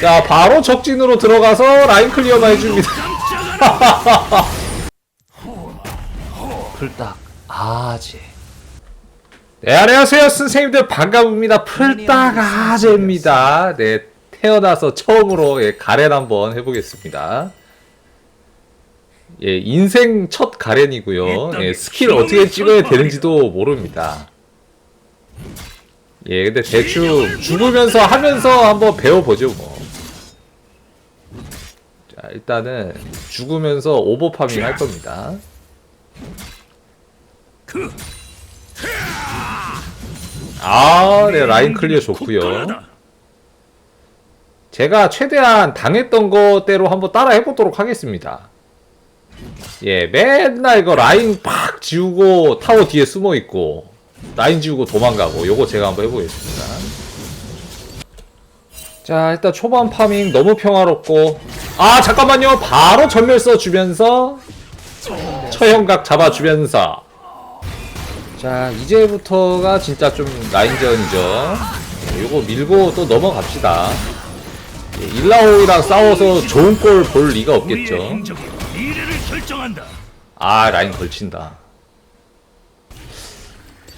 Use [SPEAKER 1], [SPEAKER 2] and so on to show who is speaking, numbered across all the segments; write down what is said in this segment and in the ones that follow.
[SPEAKER 1] 자 바로 적진으로 들어가서 라인 클리어만 해줍니다. 풀딱 아재. 네 안녕하세요 선생님들. 반갑습니다. 풀딱 아재입니다. 네 태어나서 처음으로 예, 가렌 한번 해보겠습니다. 예 인생 첫 가렌이고요. 예, 스킬 어떻게 찍어야 되는지도 모릅니다 예 근데 대충 죽으면서 하면서 한번 배워보죠 뭐 자, 일단은 죽으면서 오버파밍 할 겁니다.
[SPEAKER 2] 그
[SPEAKER 1] 아, 네, 라인 클리어 좋고요. 제가 최대한 당했던 거대로 한번 따라 해보도록 하겠습니다. 예, 맨날 이거 라인 팍 지우고 타워 뒤에 숨어 있고 라인 지우고 도망가고 요거 제가 한번 해보겠습니다. 자, 일단 초반 파밍 너무 평화롭고 아, 잠깐만요. 바로 전멸 써주면서 처형각 잡아주면서 자, 이제부터가 진짜 좀 라인전이죠. 예, 요거 밀고 또 넘어갑시다. 예, 일라오이랑 싸워서 좋은 꼴볼 리가 없겠죠. 아 라인 걸친다.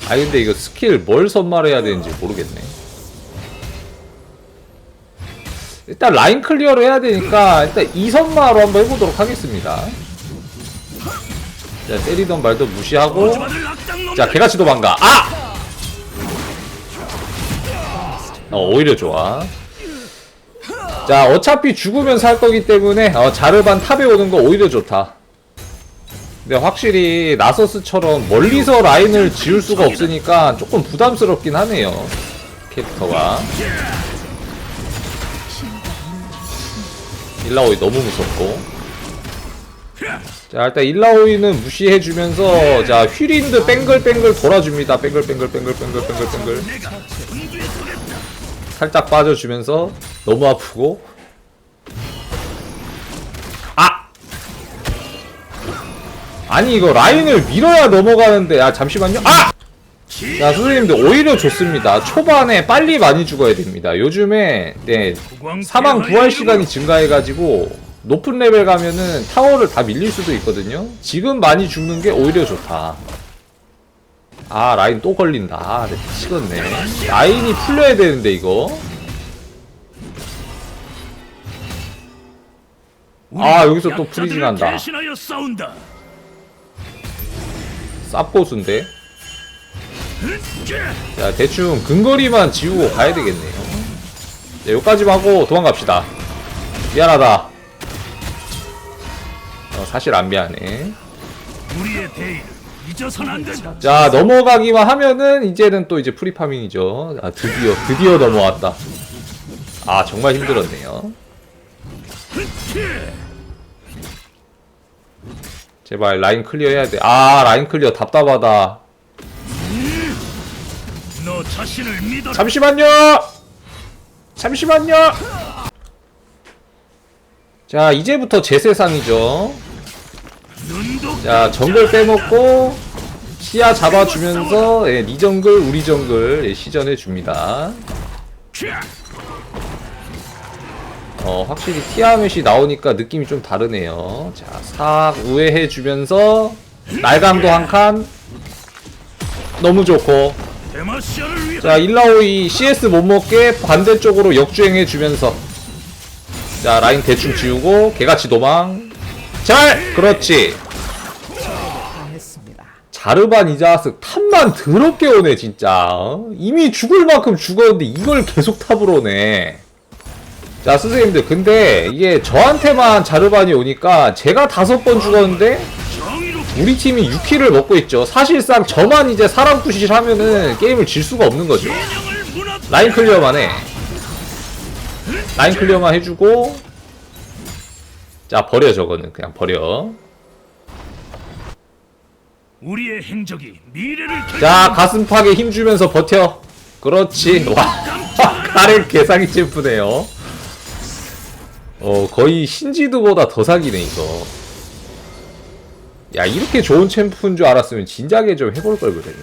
[SPEAKER 1] 아 근데 이거 스킬 뭘 선말해야 되는지 모르겠네. 일단 라인 클리어를 해야 되니까 일단 이 선마로 한번 해보도록 하겠습니다. 자 때리던 말도 무시하고. 자 개같이 도망가. 아! 어 오히려 좋아. 자 어차피 죽으면서 할 거기 때문에 어, 자르반 탑에 오는 거 오히려 좋다. 근데 확실히 나서스처럼 멀리서 라인을 지울 수가 없으니까 조금 부담스럽긴 하네요. 캐릭터가. 일라오이 너무 무섭고. 자 일단 일라오이는 무시해주면서 자 휘린드 뱅글뱅글 돌아줍니다.
[SPEAKER 2] 서겠다.
[SPEAKER 1] 살짝 빠져주면서 너무 아프고 아니 이거 라인을 밀어야 넘어가는데 아 잠시만요. 아! 자 선생님들 오히려 좋습니다. 초반에 빨리 많이 죽어야 됩니다. 요즘에 네 사망 부활 시간이 증가해가지고 높은 레벨 가면은 타워를 다 밀릴 수도 있거든요. 지금 많이 죽는 게 오히려 좋다. 아 라인 또 걸린다. 아 네, 미치겠네. 라인이 풀려야 되는데 이거. 아, 여기서 또 프리징 한다. 쌉고수인데?
[SPEAKER 2] 자,
[SPEAKER 1] 자 대충 근거리만 지우고 가야 되겠네요. 자 여기까지만 하고 도망갑시다. 미안하다. 어, 사실 안 미안해. 자 넘어가기만 하면은 이제는 또 이제 프리파밍이죠. 아 드디어 드디어 넘어왔다. 아 정말 힘들었네요 제발 라인 클리어 해야 돼 아 라인 클리어 답답하다. 잠시만요! 잠시만요! 자 이제부터 제 세상이죠. 자 정글 빼먹고 시야 잡아주면서 예, 니 정글 우리 정글 예, 시전해 줍니다.
[SPEAKER 2] 자,
[SPEAKER 1] 어 확실히 티아멧이 나오니까 느낌이 좀 다르네요. 자 싹 우회해 주면서 날강도 한 칸. 너무 좋고. 자 일라오이 CS 못 먹게 반대쪽으로 역주행해 주면서. 자 라인 대충 지우고 개같이 도망. 잘! 그렇지. 자르반 이자스 탑만 더럽게 오네 진짜. 어? 이미 죽을 만큼 죽었는데 이걸 계속 탑으로 오네 자 선생님들 근데 이게 저한테만 자르반이 오니까 제가 다섯 번 죽었는데 우리 팀이 6킬을 먹고 있죠 사실상 저만 이제 사람 푸시를 하면은 게임을 질 수가 없는 거죠. 라인 클리어만 해. 라인 클리어만 해주고. 자, 버려, 저거는. 그냥 버려.
[SPEAKER 2] 우리의 행적이 미래를.
[SPEAKER 1] 자, 가슴팍에 힘주면서 버텨. 그렇지. 와, 가렌 개사기 챔프네요. 어, 거의 신지드보다 더 사기네, 이거. 야, 이렇게 좋은 챔프인 줄 알았으면 진작에 좀 해볼 걸 그랬네.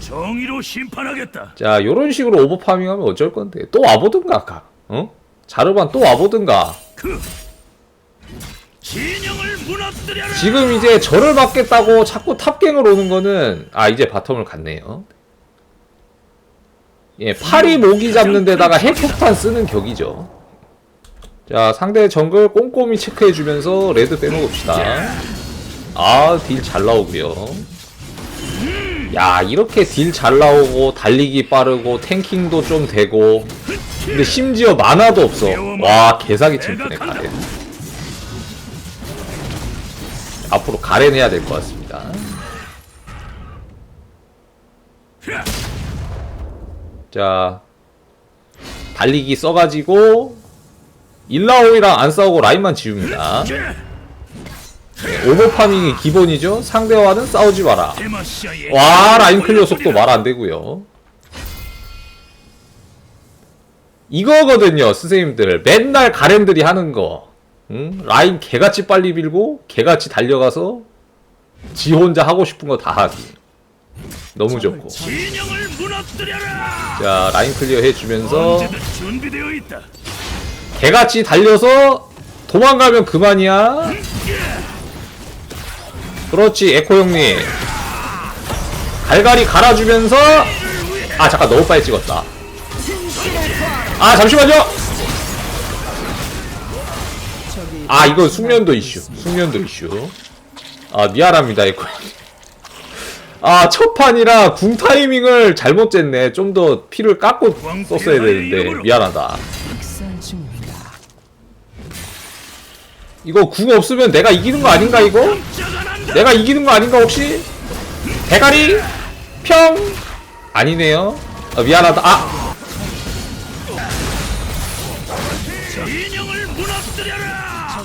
[SPEAKER 2] 정의로 심판하겠다.
[SPEAKER 1] 자 요런 식으로 오버파밍하면 어쩔 건데 또 와보든가 아까 어? 자르반 또 와보든가
[SPEAKER 2] 그 진영을 무너뜨려라.
[SPEAKER 1] 지금 이제 저를 받겠다고 자꾸 탑갱을 오는 거는 아 이제 바텀을 갔네요 예 파리 모기 잡는 데다가 핵폭탄 쓰는 격이죠 자 상대 정글 꼼꼼히 체크해주면서 레드 빼먹읍시다. 아 딜 잘 나오고요. 야 이렇게 딜 잘 나오고 달리기 빠르고 탱킹도 좀 되고 근데 심지어 만화도 없어. 와 개사기 챔프네 가렌. 앞으로 가렌 해야 될 것 같습니다. 자 달리기 써가지고 일라오이랑 안 싸우고 라인만 지웁니다. 네, 오버파밍이 기본이죠. 상대와는 싸우지 마라. 와 라인 클리어 속도 말 안 되고요. 이거거든요 선생님들. 맨날 가렌들이 하는 거. 응? 라인 개같이 빨리 빌고 개같이 달려가서 지 혼자 하고 싶은 거 다 하기. 너무 좋고. 자 라인 클리어 해주면서 개같이 달려서 도망가면 그만이야. 그렇지 에코 형님. 갈갈이 갈아주면서 아 잠깐 너무 빨리 찍었다. 아 잠시만요! 아 이거 숙련도 이슈. 숙련도 이슈. 아 미안합니다 에코 아 첫 판이라 궁 타이밍을 잘못 쟀네. 좀 더 피를 깎고 썼어야 되는데 미안하다. 이거 궁 없으면 내가 이기는 거 아닌가 이거? 내가 이기는 거 아닌가 혹시? 대가리? 평? 아니네요. 아, 미안하다. 아!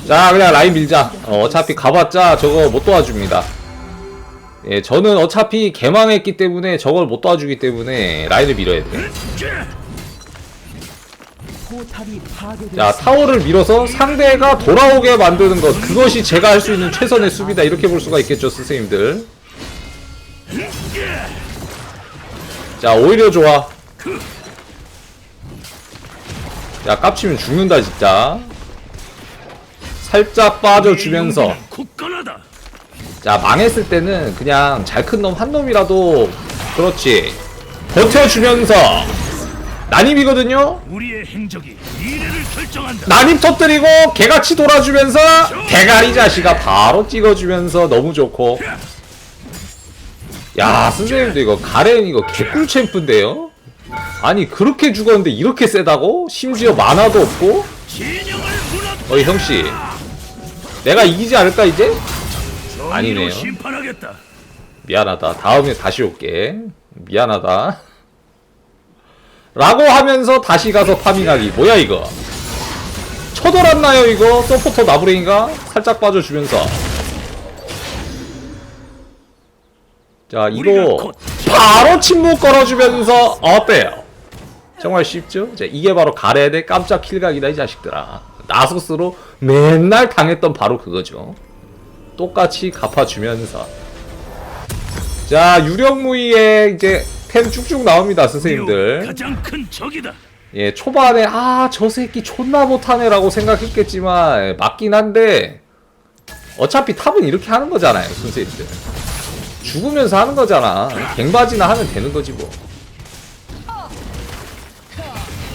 [SPEAKER 1] 자, 그냥 라인 밀자. 어, 어차피 가봤자 저거 못 도와줍니다. 예, 저는 어차피 개망했기 때문에 저걸 못 도와주기 때문에 라인을 밀어야 돼.
[SPEAKER 3] 포탑이 파괴됐습니다.
[SPEAKER 1] 자, 타워를 밀어서 상대가 돌아오게 만드는 것. 그것이 제가 할 수 있는 최선의 수비다. 이렇게 볼 수가 있겠죠, 선생님들. 자, 오히려 좋아. 야, 깝치면 죽는다, 진짜. 살짝 빠져주면서. 자, 망했을 때는 그냥 잘 큰 놈 한 놈이라도, 그렇지. 버텨주면서. 난입이거든요?
[SPEAKER 2] 우리의 행적이 미래를 결정한다.
[SPEAKER 1] 난입 터뜨리고 개같이 돌아주면서 대가리 자식아 바로 찍어주면서 너무 좋고 야 선생님도 이거 가렌 이거 개꿀 챔프인데요? 아니 그렇게 죽었는데 이렇게 세다고? 심지어 만화도 없고? 어이 형씨 내가 이기지 않을까 이제? 아니네요. 미안하다 다음에 다시 올게 미안하다 라고 하면서 다시 가서 파밍하기. 뭐야 이거? 쳐돌았나요 이거? 서포터 나부랭인가? 살짝 빠져주면서. 자 이거
[SPEAKER 2] 곧
[SPEAKER 1] 바로 침묵 걸어주면서 어때요? 정말 쉽죠? 자, 이게 바로 가렌의 깜짝 킬각이다 이 자식들아. 나소스로 맨날 당했던 바로 그거죠. 똑같이 갚아주면서. 자 유령무이에 이제 템 쭉쭉 나옵니다 선생님들
[SPEAKER 2] 가장 큰 적이다.
[SPEAKER 1] 예 초반에 아 저 새끼 존나 못하네 라고 생각했겠지만 예, 맞긴 한데 어차피 탑은 이렇게 하는 거잖아요 선생님들 죽으면서 하는 거잖아 갱바지나 하면 되는 거지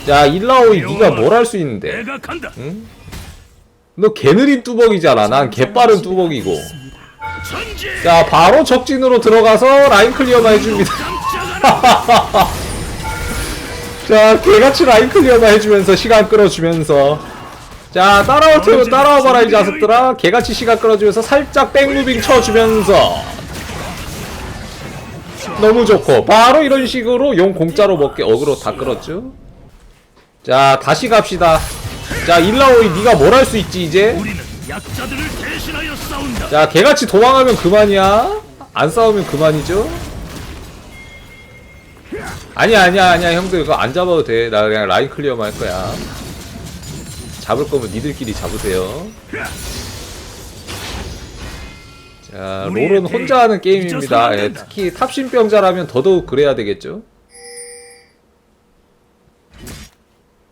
[SPEAKER 1] 뭐자 일라오이 네가 뭘 할 수 있는데
[SPEAKER 2] 내가 간다.
[SPEAKER 1] 너 개느린 뚜벅이잖아 난 개빠른 뚜벅이고
[SPEAKER 2] 전진.
[SPEAKER 1] 자 바로 적진으로 들어가서 라인 클리어만 해줍니다. 자, 개같이 라인 클리어만 해주면서 시간 끌어주면서. 자, 따라올 테면 따라와봐라 이 자식들아 개같이 시간 끌어주면서 살짝 백무빙 쳐주면서. 너무 좋고. 바로 이런 식으로 용 공짜로 먹게 어그로 다 끌었죠? 자, 다시 갑시다. 자, 일라오이 네가 뭘 할 수 있지 이제.
[SPEAKER 2] 자,
[SPEAKER 1] 개같이 도망가면 그만이야. 안 싸우면 그만이죠 아니야 아니야 아니야 형들 그거 안 잡아도 돼 나 그냥 라인 클리어만 할 거야 잡을 거면 니들끼리 잡으세요 자, 롤은 혼자 하는 게임입니다.
[SPEAKER 2] 안
[SPEAKER 1] 예. 특히 탑신병자라면 더더욱 그래야 되겠죠.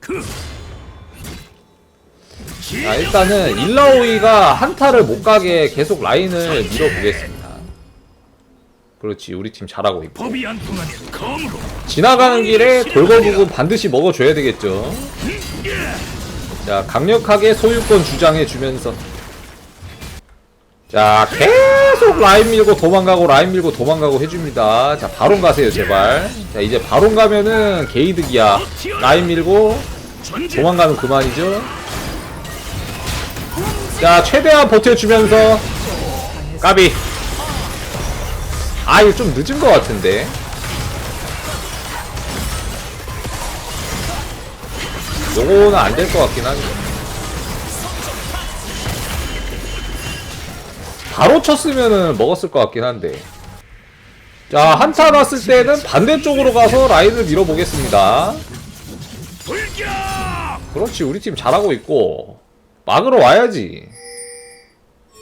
[SPEAKER 2] 그.
[SPEAKER 1] 자, 일단은 일라오이가 한타를 못 가게 계속 라인을 밀어보겠습니다. 그렇지, 우리 팀 잘하고 있고.
[SPEAKER 2] 법이 안 통하면 검으로.
[SPEAKER 1] 지나가는 길에 돌거북은 반드시 먹어줘야 되겠죠. 자, 강력하게 소유권 주장해 주면서. 자, 계속 라인 밀고 도망가고 라인 밀고 도망가고 해줍니다. 자, 바론 가세요, 제발. 자, 이제 바론 가면은 게이득이야. 라인 밀고. 도망가면 그만이죠. 자, 최대한 버텨주면서 까비. 아, 이거 좀 늦은 것 같은데. 요거는 안 될 것 같긴 한데. 바로 쳤으면은 먹었을 것 같긴 한데. 자, 한타 갔을 때는 반대쪽으로 가서 라인을 밀어보겠습니다. 그렇지 우리 팀 잘하고 있고 막으러 와야지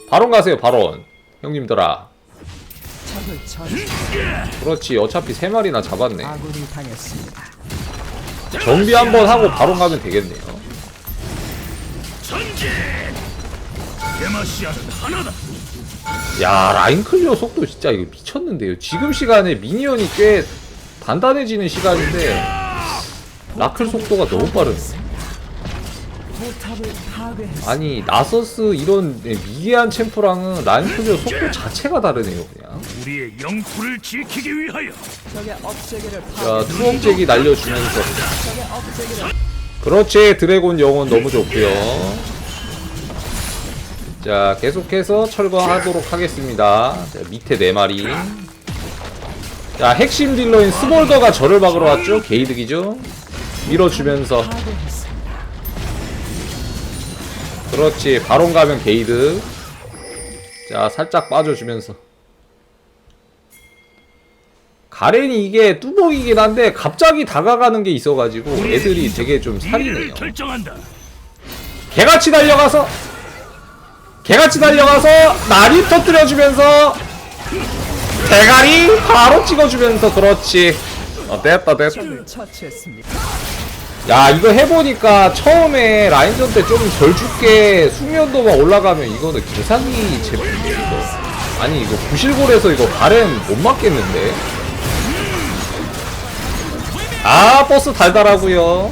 [SPEAKER 1] 바론 가세요 바론 형님들아
[SPEAKER 3] 적을 처치.
[SPEAKER 1] 그렇지 어차피 세 마리나 잡았네
[SPEAKER 3] 아군이 당했습니다.
[SPEAKER 1] 정비 한번 하고 바론 가면 되겠네요
[SPEAKER 2] 전진. 데마시아는 하나다.
[SPEAKER 1] 야 라인 클리어 속도 진짜 이거 미쳤는데요 지금 시간에 미니언이 꽤 단단해지는 시간인데 라클 속도가 너무 빠르네 아니 나서스 이런 미개한 챔프랑은 라인 클리어 속도 자체가 다르네요 그냥.
[SPEAKER 2] 우리의 영토를 지키기 위하여.
[SPEAKER 1] 자. 투억제기 날려주면서. 그렇지 드래곤 영혼 너무 좋고요. 자 계속해서 철거하도록 하겠습니다. 자, 밑에 4마리. 자 핵심 딜러인 스몰더가 저를 막으러 왔죠? 게이득이죠 밀어주면서. 그렇지. 바론 가면 게이득 자 살짝 빠져주면서. 가렌이 이게 뚜벅이긴 한데 갑자기 다가가는 게 있어가지고 애들이 되게 좀 살이네요. 개같이 달려가서 개같이 달려가서 날이 터뜨려주면서 대가리 바로 찍어주면서 그렇지. 어 됐다
[SPEAKER 3] 됐다.
[SPEAKER 1] 야 이거 해보니까 처음에 라인전 때 좀 덜 죽게 숙련도만 올라가면 이거는 계산기 제품인데 이거 아니 이거 부실골에서 이거 바램 못 맞겠는데? 아 버스 달달하고요